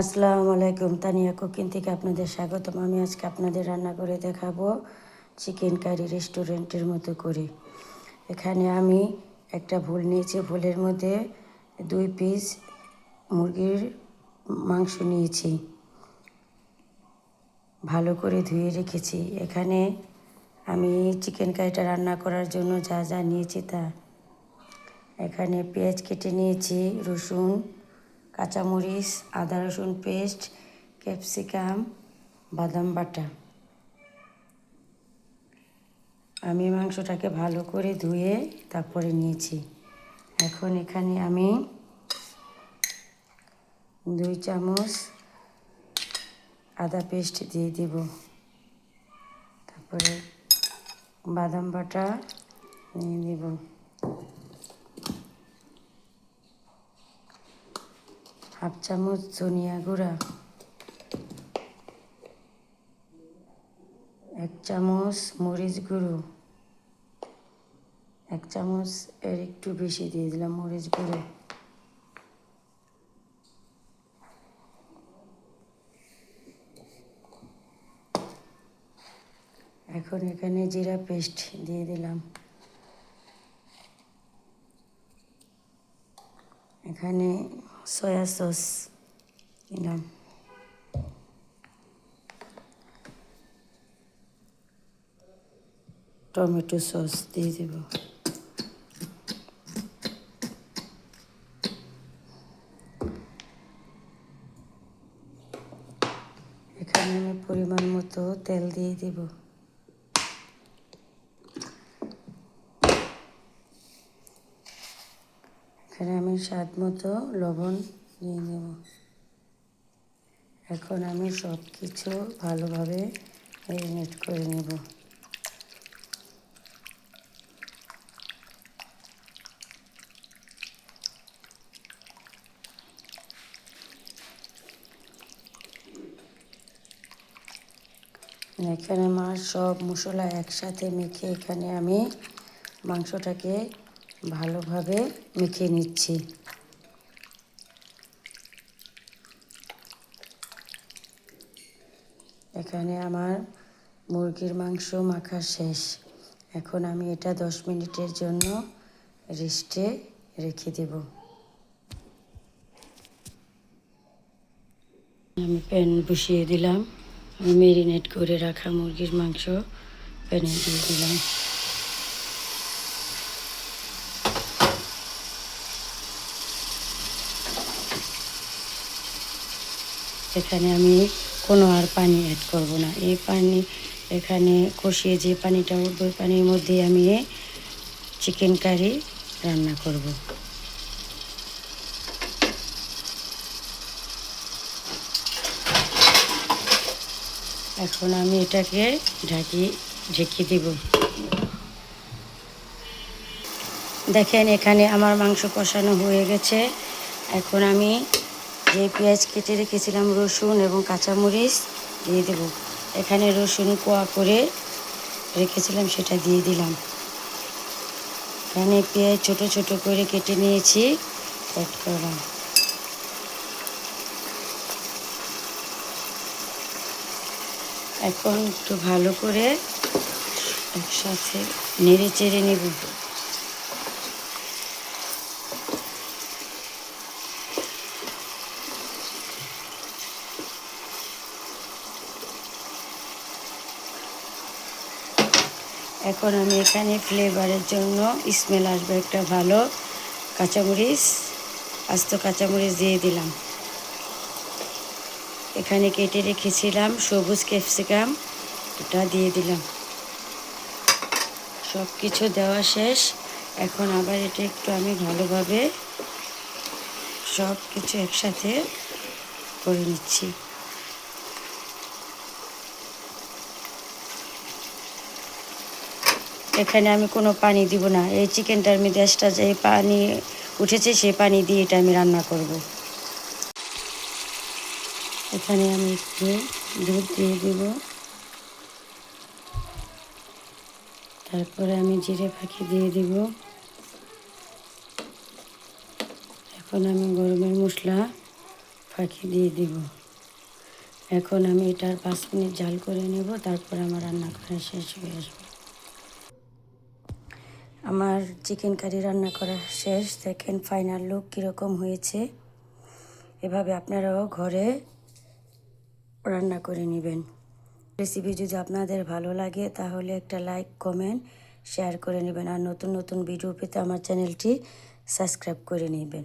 আসসালামু আলাইকুম। তানিয়া কুকিং থেকে আপনাদের স্বাগতম। আমি আজকে আপনাদের রান্না করে দেখাবো চিকেন কারি রেস্টুরেন্টের মতো করে। এখানে আমি একটা ভুল নিয়েছি। ভুলের মধ্যে দুই পিস মুরগির মাংস নিয়েছি। ভালো করে ধুয়ে রেখেছি। এখানে আমি চিকেন কারিটা রান্না করার জন্য যা যা নিয়েছি তা। এখানে পেঁয়াজ কেটে নিয়েছি, রসুন কাঁচামরিচ, আদা রসুন পেস্ট, ক্যাপসিকাম, বাদাম বাটা। আমি মাংসটাকে ভালো করে ধুয়ে তারপরে নিয়েছি। এখন এখানে আমি দুই চামচ আদা পেস্ট দিয়ে দিব। তারপরে বাদাম বাটা নিয়ে দিব হাফ চামচ ধনিয়া গুঁড়া, এক চামচ মরিচ গুঁড়ো, এক চামচ এর একটু বেশি দিয়ে দিলাম মরিচ গুঁড়ো। এখন এখানে জিরা পেস্ট দিয়ে দিলাম। এখানে সয়া সস দিলাম টমেটো সস দিয়ে দেব এখানে আমি পরিমাণ মতো তেল দিয়ে দেব। এখানে আমি স্বাদ মতো লবণ দিয়ে নেব এখন আমি সব কিছু ভালোভাবে ম্যারিনেট করে নেব। এখানে আমার সব মশলা একসাথে মেখে এখানে আমি মাংসটাকে ভালোভাবে মেখে নিচ্ছি। এখানে আমার মুরগির মাংস মাখা শেষ। এখন আমি এটা দশ মিনিটের জন্য রেস্টে রেখে দেব। আমি প্যান বসিয়ে দিলাম। মেরিনেট করে রাখা মুরগির মাংস প্যানে দিয়ে দিলাম। এখানে আমি কোনো আর পানি অ্যাড করব না। এই পানি এখানে কষিয়ে যে পানিটা উঠবে পানির মধ্যে আমি চিকেন কারি রান্না করব। এখন আমি এটাকে ঢাকি, ঢেকে দেব। দেখেন এখানে আমার মাংস কষানো হয়ে গেছে। এখন আমি যে পেঁয়াজ কেটে রেখেছিলাম রসুন এবং কাঁচামরিচ দিয়ে দেব। এখানে রসুন কোয়া করে রেখেছিলাম, সেটা দিয়ে দিলাম। এখানে পেঁয়াজ ছোট ছোট করে কেটে নিয়েছি অ্যাড করলাম এখন একটু ভালো করে একসাথে নেড়ে চেড়ে নেব। এখন আমি এখানে ফ্লেভারের জন্য স্মেল আসবে একটা ভালো কাঁচামরিচ, আস্ত কাঁচামরিচ দিয়ে দিলাম। এখানে কেটে রেখেছিলাম সবুজ ক্যাপসিকাম ওটা দিয়ে দিলাম। সব কিছু দেওয়া শেষ। এখন আবার এটা একটু আমি ভালোভাবে সব কিছু একসাথে করে নিচ্ছি। এখানে আমি কোনো পানি দিব না। এই চিকেনটার এক্সট্রা যে পানি উঠেছে, সেই পানি দিয়ে এটা আমি রান্না করব। এখানে আমি একটু দুধ দিয়ে দিব। তারপরে আমি জিরে পাখি দিয়ে দিব। এখন আমি গরমের মশলা ফাঁকি দিয়ে দিব। এখন আমি এটার পাঁচ মিনিট জাল করে নেব, তারপর আমার রান্না করা শেষ হয়ে আসবে। আমার চিকেন কারি রান্না করা শেষ। দেখেন ফাইনাল লুক কীরকম হয়েছে। এভাবে আপনারাও ঘরে রান্না করে নেবেন। রেসিপি যদি আপনাদের ভালো লাগে, তাহলে একটা লাইক কমেন্ট শেয়ার করে নেবেন। আর নতুন নতুন ভিডিও পেতে আমার চ্যানেলটি সাবস্ক্রাইব করে নেবেন।